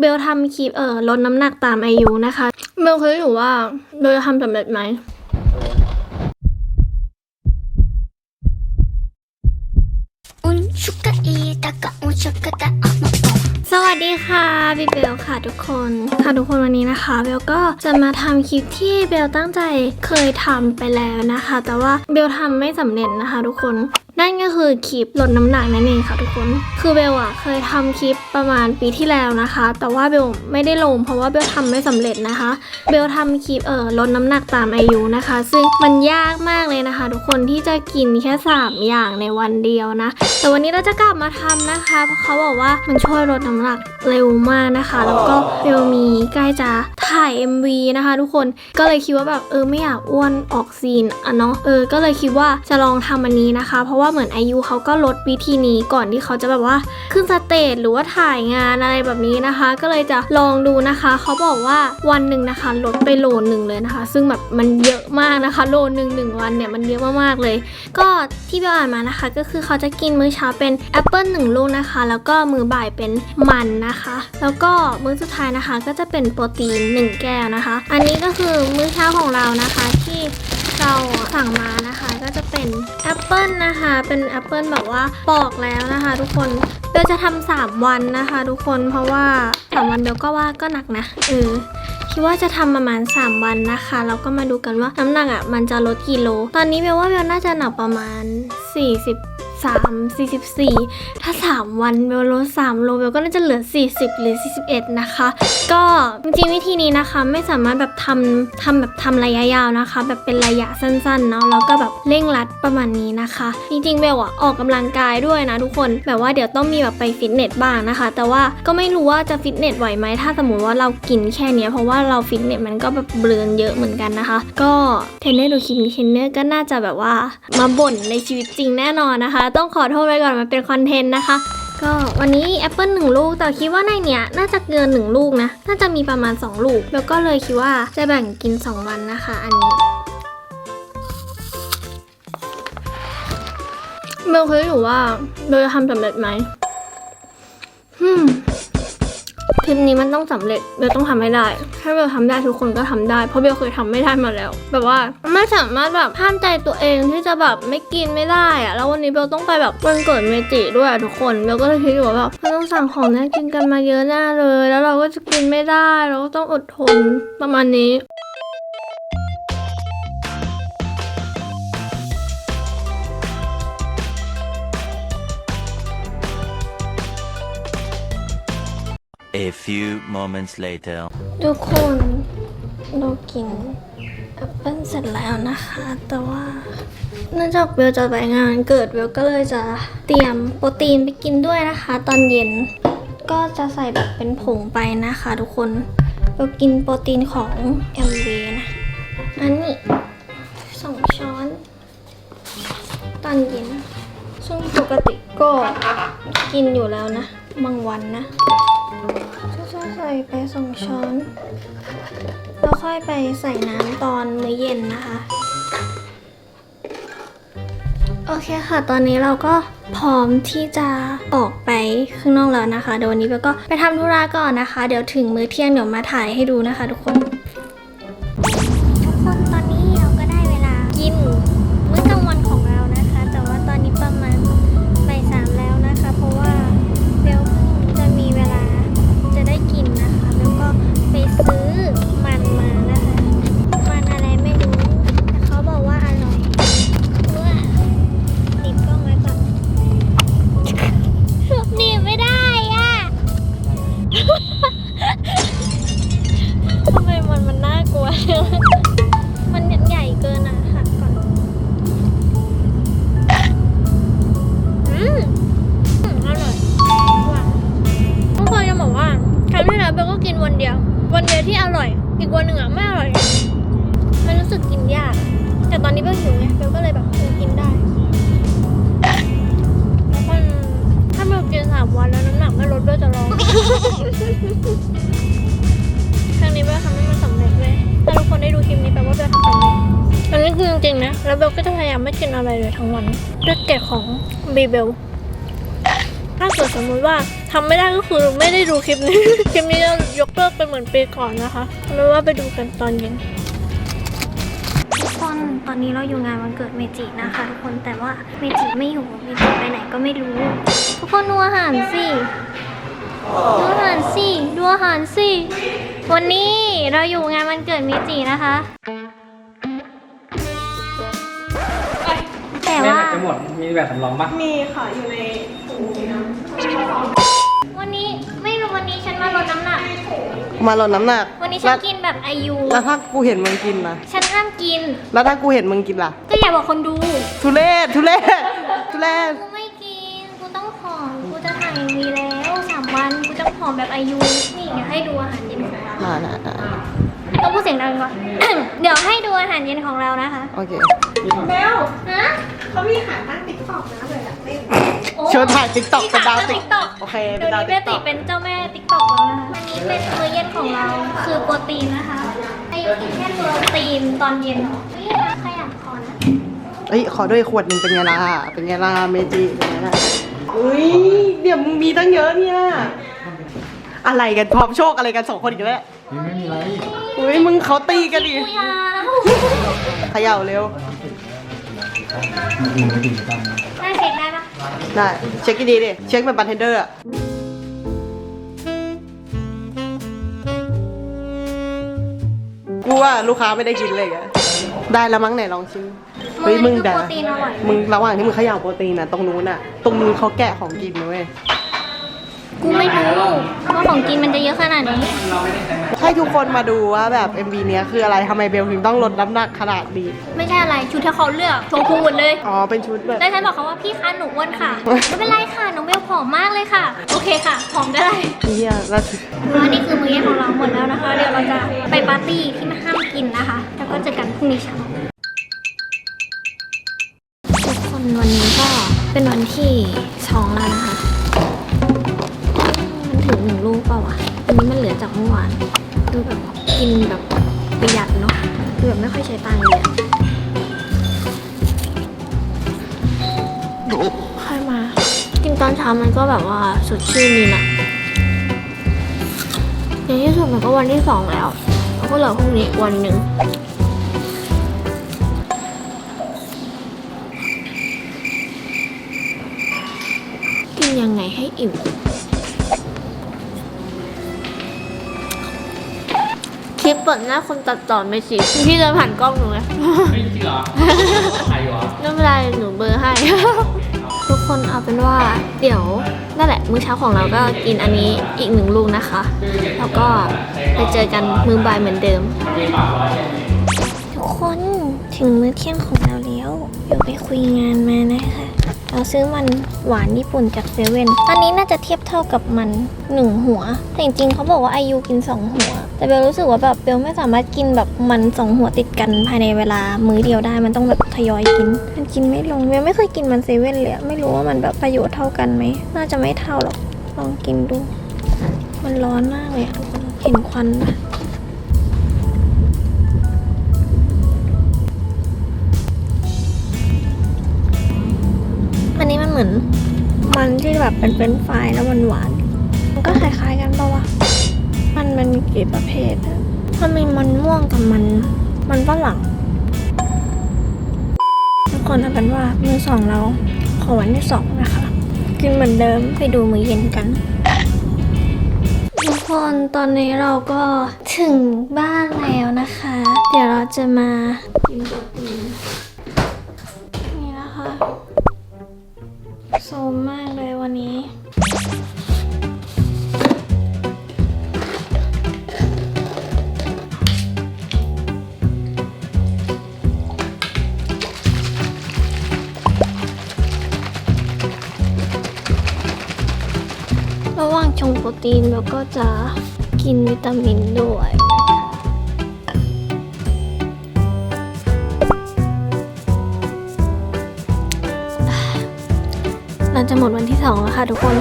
เบลทำคลิปเอ่อลดน้ำหนักตามอายุนะคะ เบลเคยอยู่ว่าเบลจะทำสำเร็จไหม Un suka i taka un suka ta สวัสดีค่ะบิเบลค่ะทุกคนค่ะทุกคนวันนี้นะคะเบลก็จะมาทำคลิปที่เบลตั้งใจเคยทำไปแล้วนะคะ แต่ว่าเบลทำไม่สำเร็จนะคะ ทุกคน นั่นก็คือคลิปลดน้ำหนักนั่นเองค่ะทุกคน คือเบลอะเคยทำคลิปประมาณปีที่แล้วนะคะ แต่ว่าเบลไม่ได้ลงเพราะว่าเบลทำไม่สำเร็จนะคะ เบลทำคลิปเอ่อลดน้ำหนักตามอายุนะคะ ซึ่งมันยากมากเลยนะคะ ทุกคนที่จะกินแค่ 3 อย่างในวันเดียวนะ แต่วันนี้เราจะกลับมาทำนะคะ เพราะเขาบอกว่ามันช่วยลดน้ำหนักเร็วมากนะคะ แล้วก็เบลมีใกล้จะถ่าย MV นะคะ ทุกคน ก็เลยคิดว่าแบบเออไม่อยากอ้วนออกซีนอะเนาะ เออก็เลยคิดว่าจะลองทำอันนี้นะคะ เพราะว่าว่าเหมือนอายุเขาก็ลดวิธีนี้ก่อนที่เขาจะแบบว่าขึ้นสเตจหรือว่าถ่ายงานอะไรแบบนี้นะคะ ก็เลยจะลองดูนะคะ เขาบอกว่าวันหนึ่งนะคะลดไปโลหนึ่งเลยนะคะ ซึ่งแบบมันเยอะมากนะคะ โลหนึ่งหนึ่งวันเนี่ยมันเยอะมากๆเลย ก็ที่เบลอ่านมานะคะ ก็คือเขาจะกินมื้อเช้าเป็นแอปเปิลหนึ่งลูกนะคะ แล้วก็มื้อบ่ายเป็นมันนะคะ แล้วก็มื้อสุดท้ายนะคะ ก็จะเป็นโปรตีนหนึ่งแก้วนะคะ อันนี้ก็คือมื้อเช้าของเรานะคะที่ เราสั่งมานะคะก็จะเป็นแอปเปิลนะคะ เป็นแอปเปิลแบบว่าปอกแล้วนะคะ ทุกคนเบลจะทำสามวันนะคะ ทุกคนเพราะว่าสามวันเบลก็ว่าก็หนักนะเออคิดว่าจะทำประมาณ 3 วันนะคะแล้วก็มาดูกันว่าน้ำหนักอะมันจะลดกี่โล ตอนนี้เบลว่าเบลน่าจะหนักประมาณ 43 44 ถ้า 3 วันเบลลด3โลเบลก็น่าจะเหลือ 40 หรือ 41 นะคะ ก็จริงๆวิธีนี้นะคะไม่สามารถแบบทำทำแบบทำระยะยาวนะคะ แบบเป็นระยะสั้นๆเนาะแล้วก็แบบเร่งรัดประมาณนี้นะคะ จริงๆเบลอะออกกำลังกายด้วยนะทุกคนแบบว่าเดี๋ยวต้องมีแบบไปฟิตเนสบ้างนะคะ แต่ว่าก็ไม่รู้ว่าจะฟิตเนสไหวไหมถ้าสมมติว่าเรากินแค่เนี้ยเพราะว่าเราฟิตเนสมันก็แบบเบลือนเยอะเหมือนกันนะคะ ก็เทรนเนอร์ดูคลิปนี้เทรนเนอร์ก็น่าจะแบบว่ามาบ่นในชีวิตจริงแน่นอนนะคะต้องขอโทษไว้ก่อนมันเป็นคอนเทนต์นะคะ ก็วันนี้แอปเปิลหนึ่งลูก แต่คิดว่าในเนี้ยน่าจะเกินหนึ่งลูกนะ น่าจะมีประมาณ 2 ลูก แล้วก็เลยคิดว่าจะแบ่งกิน 2 วันนะคะ อันนี้เบลเคยอยู่ว่าเบลจะทำสำเร็จไหม มคลิปนี้มันต้องสำเร็จเบลต้องทำให้ได้ ถ้าเบลทำได้ทุกคนก็ทำได้ เพราะเบลเคยทำไม่ได้มาแล้ว แบบว่าไม่สามารถแบบห้ามใจตัวเองที่จะแบบไม่กินไม่ได้อะแล้ววันนี้เบลต้องไปแบบวันเกิดเมจิด้วยทุกคนเบลก็เลยคิดอยู่ว่าแบบเราต้องสั่งของน่ากินกันมาเยอะแน่เลย แล้วเราก็จะกินไม่ได้ เราก็ต้องอดทนประมาณนี้ A few moments later. ทุกคนเรากินแอปเปิ้ลเสร็จแล้วนะคะ แต่ว่าเนื่องจากเบลจะไปงานเกิดเบลก็เลยจะเตรียมโปรตีนไปกินด้วยนะคะ ตอนเย็นก็จะใส่แบบเป็นผงไปนะคะทุกคนเบลกินโปรตีนของ MV นะอันนี้สองช้อน ตอนเย็น ซึ่งปกติก็กินอยู่แล้วนะบางวันนะ จะใส่ไปสองช้อน แล้วค่อยไปใส่น้ำตอนมื้อเย็นนะคะ โอเคค่ะ ตอนนี้เราก็พร้อมที่จะออกไปข้างนอกแล้วนะคะเดี๋ยววันนี้เบลก็ไปทำธุระก่อนนะคะ เดี๋ยวถึงมื้อเที่ยงเดี๋ยวมาถ่ายให้ดูนะคะทุกคน อนนี้เบลหิวไงเบลก็เลยแบบเออกินได้แล้วคนถ้าเบลกินสามวันแล้วน้ำหนักไม่ลดเบลจะร้องครั้งนี้เบลทำให้มันสำเร็จเลยถ้าทุกคนได้ดูคลิปนี้แปลว่าเบลทำสำเร็จอันนี้คือจริงๆนะ แล้วเบลก็จะพยายามไม่กินอะไรเลยทั้งวันด้วยเกตของบีเบลถ้าเกิดสมมุติว่าทำไม่ได้ก็คือไม่ได้ดูคลิปนี้ คลิปนี้จะยกเลิกไปเหมือนปีก่อนนะคะเอาเป็นว่าไปดูกันตอนเย็น นตอนนี้เราอยู่งานวันเกิดเมจินะคะ ทุกคนแต่ว่าเมจิไม่อยู่เมจิไปไหนก็ไม่รู้ ทุกคนดูอาหารสิดูอาหารสิดูอาหารสิวันนี้เราอยู่งานวันเกิดเมจินะคะ แต่ว่า จะหมดมีแบบสำรองปะวัน มาลดน้ำหนักวันนี้ฉัแล้นวกินแบบอายุแล้วถ้ากูเห็นมึงกินนะฉันห้ามกิน แล้วถ้ากูเห็นมึงกินล่ะ ก็อย่าบอกคนดู ทุเรศทุเรศทุเรศกูไม่กิน กูต้องผอม กูจะถ่ายมีแล้วสามวัน กูจะผอมแบบอายุนี่เดี๋ยวให้ดูอาหารเย็นของเราอ่านะอ่าต้องพูดเสียงดังก่อน เดี๋ยวให้ดูอาหารเย็นของเรานะคะ โอเคฮะเชิญถ่าย TikTok เป็นดาวติ๊กต็อกโอเคเป็เดี๋ยนวดาวนี้เบติ TikTok เป็นเจ้าแม่ติ๊กต็อกแล้วนะคะอันนี้เป็นมื้อเย็นของเราคือโปรตีนนะคะให้กินแค่โปรตีนตอนเย็นนี่นะขยับคอนะเอ้ยขอด้วยขวดหนึ่งเป็นไงล่ะเป็นไงล่ะเมจิเป็นไงล่ะอุ้ยเดี๋ยวมึงมีตั้งเยอะเนี่ยอะไรกันพร้อมโชคอะไรกันสองคนอีกแล้วไม่มีอะไรอุ้ยมึงเขาตีกันดิกูยาวเขย่าเร็วได้เช็คได้ปะ ได้เช็คดีๆดิเช็คแบบบาร์เทนเดอร์อะกูว่าลูกค้าไม่ได้กินเลยอะได้แล้วมั้งไหนลองชิมเฮ้ยมึงคือด่าโปรตีนอร่อยมึงระหว่างที่มึงเขย่าโปรตีนน่ะตรงนู้นน่ะตรงนู้นเขาแกะของกินนะเว้ย กูไม่รู้ว่าของกินมันจะเยอะขนาดนี้ ให้ทุกคนมาดูว่าแบบ MV เนี้ยคืออะไรทำไมเบลถึงต้องลดน้ำหนักขนาดนี้ ไม่ใช่อะไรชุดที่เขาเลือกโชว์พูดเลย อ๋อ เป็นชุดแบบ แล้วฉันบอกเขาว่าพี่คะหนูอ้วนค่ะ ไม่เป็นไรค่ะหนูเบลผอมมากเลยค่ะ โอเคค่ะผอมได้เฮียแล้วชุดแล้วนี่คือมื้อเย็นของเราหมดแล้วนะคะ เดี๋ยวเราจะไปปาร์ตี้ที่ไม่ห้ามกินนะคะ แล้วก็เจอกันพรุ่งนี้เช้าทุกคนวันนี้ก็เป็นวันที่สองแล้ว เปล่าวะอันนี้มันเหลือจากเมื่อวานดูแบบกินแบบประหยัดเนาะคือแบบไม่ค่อยใช้ตังค์เลยอะค่อยมา กินตอนเช้ามันก็แบบว่าสดชื่นดีนะในที่สุดมันก็วันที่สองแล้วแล้วก็เหลือพรุ่งนี้อีกวันหนึ่งกินยังไงให้อิ่ม คลิปเปิดหน้าคนตัดต่อไม่สิพี่เดินผ่านกล้องหนูไงไม่จริงเหรอใครวะไม่เป็นไรหนูเบอร์ให้ ทุกคนเอาเป็นว่าเดี๋ยวนั่นแหละมื้อเช้าของเราก็กินอันนี้อีกหนึ่งลูกนะคะ แล้วก็ไปเจอกันมื้อบ่ายเหมือนเดิม ทุกคนถึงมื้อเที่ยงของเราแล้วเดี๋ยวไปคุยงานมานะคะ เราซื้อมันหวานญี่ปุ่นจากเซเว่นอันนี้น่าจะเทียบเท่ากับมันหนึ่งหัว แต่จริงๆเขาบอกว่าอายุกินสองหัว แต่เบลรู้สึกว่าแบบเบลไม่สามารถกินแบบมันสองหัวติดกันภายในเวลามื้อเดียวได้มันต้องแบบทยอยกิน มันกินไม่ลงเบลไม่เคยกินมันเซเว่นเลยไม่รู้ว่ามันแบบประโยชน์เท่ากันไหมน่าจะไม่เท่าหรอกลองกินดู มันร้อนมากเลยอะทุกคนเห็นควันปะ เหมือน มันที่แบบเป็นเฟรนช์ฟรายแล้วมันหวาน มันก็คล้ายๆกันปะวะ มันมันกี่ประเภทอะมันมีมันม่วงกับมัน มันฝรั่งทุกคนเอาเป็นว่ามือสองเราขอวันที่สองนะคะ กินเหมือนเดิมไปดูมือเย็นกันทุกคนตอนนี้เราก็ถึงบ้านแล้วนะคะ เดี๋ยวเราจะมากินโปรตีนนี่นะคะ โซมมากเลยวันนี้ ระหว่างชงโปรตีนแล้วก็จะกินวิตามินด้วย จะหมดวันที่สองแล้วค่ะทุกคน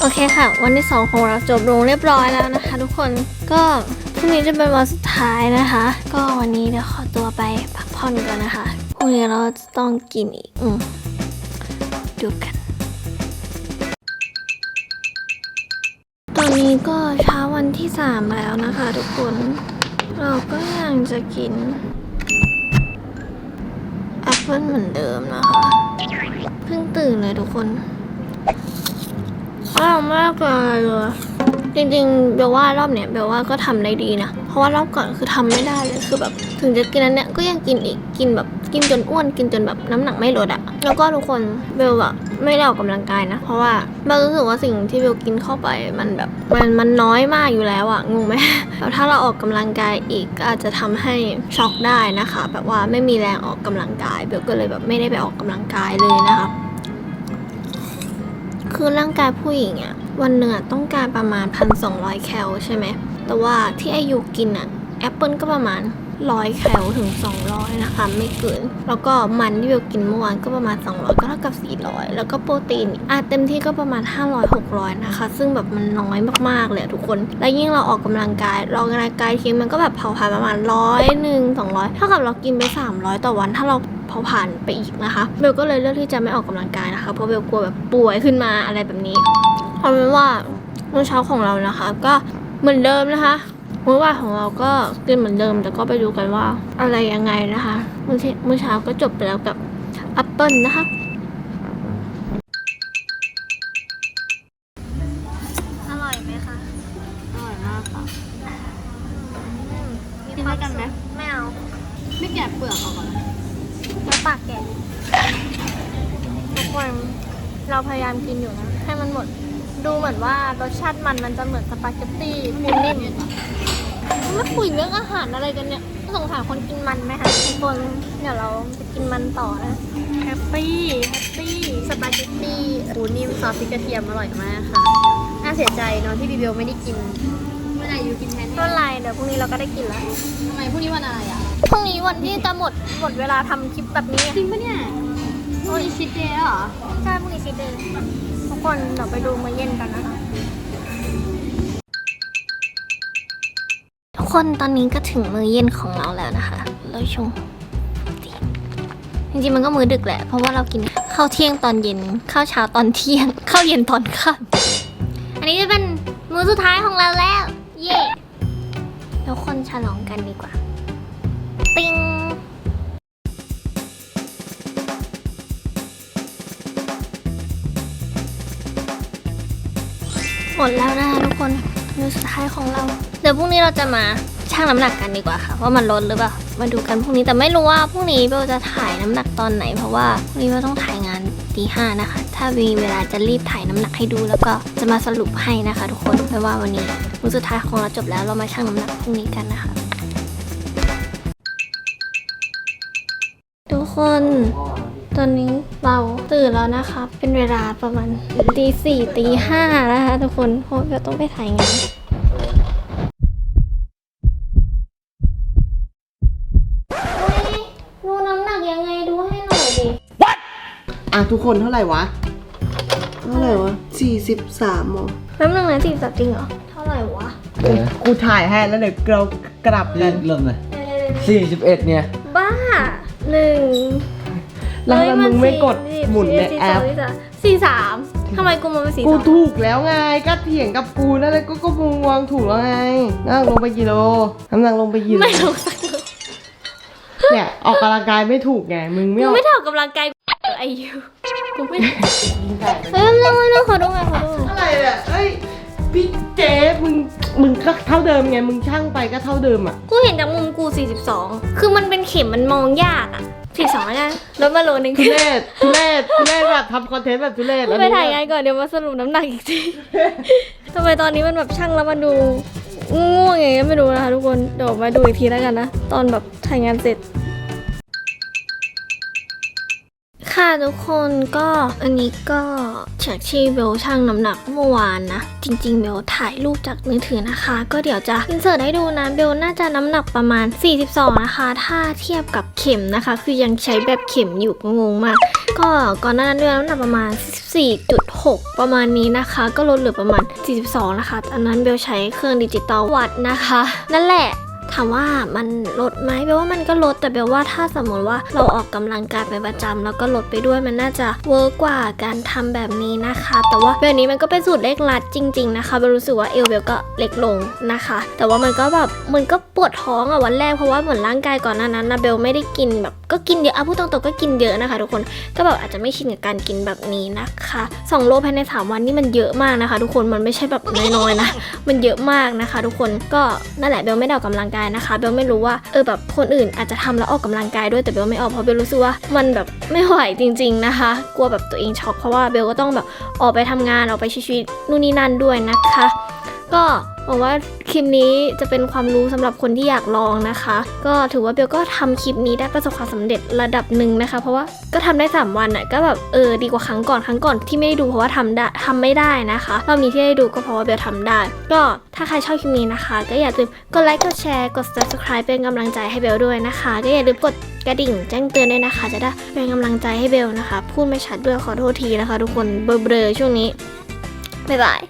โอเคค่ะ วันที่สองของเราจบลงเรียบร้อยแล้วนะคะ ทุกคนก็พรุ่งนี้จะเป็นวันสุดท้ายนะคะ ก็วันนี้เดี๋ยวขอตัวไปพักผ่อนก่อนนะคะพรุ่งนี้เราจะต้องกินอีกอืมดูกัน ตอนนี้ก็เช้าวันที่ 3 แล้วนะคะ ทุกคน เราก็ยังจะกินแอปเปิลเหมือนเดิมนะคะ เพิ่งตื่นเลยทุกคนอร่อยมากเลยเลยจริงๆเบลว่ารอบเนี้ยเบลว่าก็ทำได้ดีนะ เพราะว่ารอบก่อนคือทำไม่ได้เลยคือแบบ ถึงจะกินอันเนี้ยก็ยังกินอีกกินแบบกินจนอ้วนกินจนแบบน้ำหนักไม่ลดอะแล้วก็ทุกคนเบลอะ ไม่ได้ออกกำลังกายนะ เพราะว่าเบลรู้สึกว่าสิ่งที่เบลกินเข้าไปมันแบบมันมันน้อยมากอยู่แล้วอะงงไหมแล้วถ้าเราออกกำลังกายอีกก็อาจจะทำให้ช็อกได้นะคะ แบบว่าไม่มีแรงออกกำลังกายเบลก็เลยแบบไม่ได้ไปออกกำลังกายเลยนะคะคือร่างกายผู้หญิงอะวันหนึ่งอะต้องการประมาณ 1,200 แคลใช่ไหมแต่ว่าที่อายุกินอะแอปเปิลก็ประมาณ 100แคลถึง 200 นะคะ ไม่เกิน แล้วก็มันที่เบลกินเมื่อวานก็ประมาณ 200 ก็เท่ากับ 400 แล้วก็โปรตีนอาจเต็มที่ก็ประมาณ 500 600 นะคะ ซึ่งแบบมันน้อยมากๆเลยทุกคน แล้วยิ่งเราออกกำลังกายเราออกกำลังกายทีมันก็แบบเผาผลาญประมาณร้อยหนึ่งสองร้อยเท่ากับเรากินไป 300 ต่อวัน ถ้าเราเผาผ่านไปอีกนะคะเบลก็เลยเลือกที่จะไม่ออกกำลังกายนะคะเพราะเบลกลัวแบบป่วยขึ้นมาอะไรแบบนี้เอาเป็นว่ามื้อเช้าของเรานะคะ ก็เหมือนเดิมนะคะ มื้อบ่ายของเราก็กินเหมือนเดิม แต่ก็ไปดูกันว่าอะไรยังไงนะคะมื้อที่มื้อเช้าก็จบไปแล้วกับแอปเปิลนะคะอร่อยไหมคะอร่อยมากค่ะกินด้วยกันไหมไม่เอาไม่แกะเปลือกออกก่อนนะแล้วปากแกะทุกคนเราพยายามกินอยู่นะให้มันหมด ดูเหมือนว่ารสชาติมันมันจะเหมือนสปาเกตตี้ปูนิ่มไม่คุยเรื่องอาหารอะไรกันเนี่ยสงสารคนกินมันไหมคะทุกคนเดี๋ยวเราจะกินมันต่อนะแฮปปี้แฮปปี้สปาเกตตี้ปูนิ่มซอสพริกกระเทียมอร่อยมากค่ะน่าเสียใจเนาะที่บีเบลไม่ได้กินเมื่อไหร่ยูกินแทนต้นไรเดี๋ยวพรุ่งนี้เราก็ได้กินแล้วทำไมพรุ่งนี้วันอะไรอะพรุ่งนี้วันที่จะหมดหมดเวลาทำคลิปแบบนี้จริงปะเนี่ยพรุ่งนี้ชิดเดย์เหรอใช่พรุ่งนี้คิดเองทุกคนเดี๋ยวไปดูมื้อเย็นกันนะคะ คนตอนนี้ก็ถึงมื้อเย็นของเราแล้วนะคะเราชงจริงๆมันก็มื้อดึกแหละ เพราะว่าเรากินข้าวเที่ยงตอนเย็นข้าวเช้าตอนเที่ยงข้าวเย็นตอนค่ำอันนี้จะเป็นมื้อสุดท้ายของเราแล้ว เย่แล้วคนฉลองกันดีกว่า ปิ้งหมดแล้วนะคะทุกคน มือสุดท้ายของเรา เดี๋ยวพรุ่งนี้เราจะมาชั่งน้ำหนักกันดีกว่าค่ะว่ามันลดหรือเปล่ามาดูกันพรุ่งนี้แต่ไม่รู้ว่าพรุ่งนี้เบลจะถ่ายน้ำหนักตอนไหน เพราะว่าพรุ่งนี้เบลต้องถ่ายงานตีห้านะคะ ถ้ามีเวลาจะรีบถ่ายน้ำหนักให้ดู แล้วก็จะมาสรุปให้นะคะ ทุกคนไม่ว่าวันนี้มื้อสุดท้ายของเราจบแล้วเรามาชั่งน้ำหนักพรุ่งนี้กันนะคะ ทุกคน ตอนนี้เราตื่นแล้วนะคะ เป็นเวลาประมาณตีสี่ตีห้านะคะทุกคนเพราะเราต้องไปถ่ายงานดูน้ำหนักยังไงดูให้หน่อยดิ อะทุกคนเท่าไหร่วะ เท่าไหร่วะสี่สิบสามหรอน้ำหนักไหนสี่สิบจริงเหรอ เท่าไหร่วะกูถ่ายให้แล้วเดี๋ยวเรากลับกันเริ่มเลยสี่สิบเอ็ดเนี่ย บ้าหนึ่ง แล้วทำไมมึงไม่กดหมุนในแอปสี่สามทำไมกูมันเป็นสี่กูสองถูกแล้วไงก็เถียงกับกูนั่นเลยก็ก็มึงวางถูกแล้วไงน้ำหนักลงไปกี่โลน้ำหนักลงไปกี่โลไม่รู้สักโลเนี่ยออกกำลังกายไม่ถูกไงมึงไม่กูออกไม่เท่ากำลังกายไอยูกูไม่เฮ้ยไม่ไม่ไม่ขอดูหน่อยขอดูหน่อยอะไรเนี่ยเอ้ยพี่เจ๊มึงมึงก็เท่าเดิมไงมึงช่างไปก็เท่าเดิมอะกูเห็นจากมุมกู 42 คือมันเป็นเข็มมันมองยากอะ 42แล้วกันลดมาโลนึงทุเรศทุเรศทุเรศแบบทำคอนเทนต์แบบทุเรศไปถ่ายงานก่อนเดี๋ยวมาสรุปน้ำหนักอีกที ทำไมตอนนี้มันแบบช่างแล้วมันดูง่วงอย่างเงี้ยไม่รู้นะคะทุกคน เดี๋ยวมาดูอีกทีแล้วกันนะ ตอนแบบถ่ายงานเสร็จ ค่ะทุกคนก็อันนี้ก็จากที่เบลชั่งน้ำหนักเมื่อวานนะ จริง ๆ เบลถ่ายรูปจากมือถือนะคะ ก็เดี๋ยวจะอินเสิร์ตให้ดูนะเบลน่าจะน้ำหนักประมาณ 42 นะคะ ถ้าเทียบกับเข็มนะคะ คือยังใช้แบบเข็มอยู่งงมาก ก็ก่อนหน้านั้นเบลน้ำหนักประมาณ4.6 ประมาณนี้นะคะ ก็ลดเหลือประมาณ 42 นะคะตอนนั้นเบลใช้เครื่องดิจิตอลวัดนะคะ นั่นแหละ ถามว่ามันลดไหมเบลว่ามันก็ลดแต่เบลว่าถ้าสมมติว่าเราออกกำลังกายเป็นประจำแล้วก็ลดไปด้วยมันน่าจะเวิร์กกว่าการทำแบบนี้นะคะ แต่ว่าแบบนี้มันก็เป็นสูตรเล็กลัดจริง ๆ นะคะเบลรู้สึกว่าเอวเบลก็เล็กลงนะคะ แต่ว่ามันก็แบบมันก็ปวดท้องอะวันแรกเพราะว่าเหมือนร่างกายก่อนหน้านั้นนะเบลไม่ได้กินแบบ ก็กินเยอะอะพูดตรงๆก็กินเยอะนะคะ ทุกคนก็แบบอาจจะไม่ชินกับการกินแบบนี้นะคะสองโลภายในสามวันนี่มันเยอะมากนะคะ ทุกคนมันไม่ใช่แบบน้อยๆนะ มันเยอะมากนะคะ ทุกคนก็นั่นแหละเบลไม่ได้ออกกำลังกายนะคะเบลไม่รู้ว่าเออแบบคนอื่นอาจจะทำแล้วออกกำลังกายด้วยแต่เบลไม่ออกเพราะเบลรู้สึกว่ามันแบบไม่ไหวจริง ๆนะคะ กลัวแบบตัวเองช็อกเพราะว่าเบลก็ต้องแบบออกไปทำงานออกไปใช้ชีวิตนู่นนี่นั่นด้วยนะคะ ก็หวังว่าคลิปนี้จะเป็นความรู้สำหรับคนที่อยากลองนะคะ ก็ถือว่าเบลก็ทำคลิปนี้ได้ประสบความสำเร็จระดับหนึ่งนะคะ เพราะว่าก็ทำได้ 3 วันน่ะก็แบบเออดีกว่าครั้งก่อนครั้งก่อนที่ไม่ได้ดูเพราะว่าทำได้ทำไม่ได้นะคะรอบนี้ที่ได้ดูก็เพราะว่าเบลทำได้ ก็ถ้าใครชอบคลิปนี้นะคะ ก็อย่าลืมกดไลค์กดแชร์กด subscribe เป็นกำลังใจให้เบลด้วยนะคะ ก็อย่าลืมกดกระดิ่งแจ้งเตือนด้วยนะคะ จะได้เป็นกำลังใจให้เบลนะคะ พูดไม่ชัดด้วยขอโทษทีนะคะ ทุกคนเบลอๆช่วงนี้บ๊ายบาย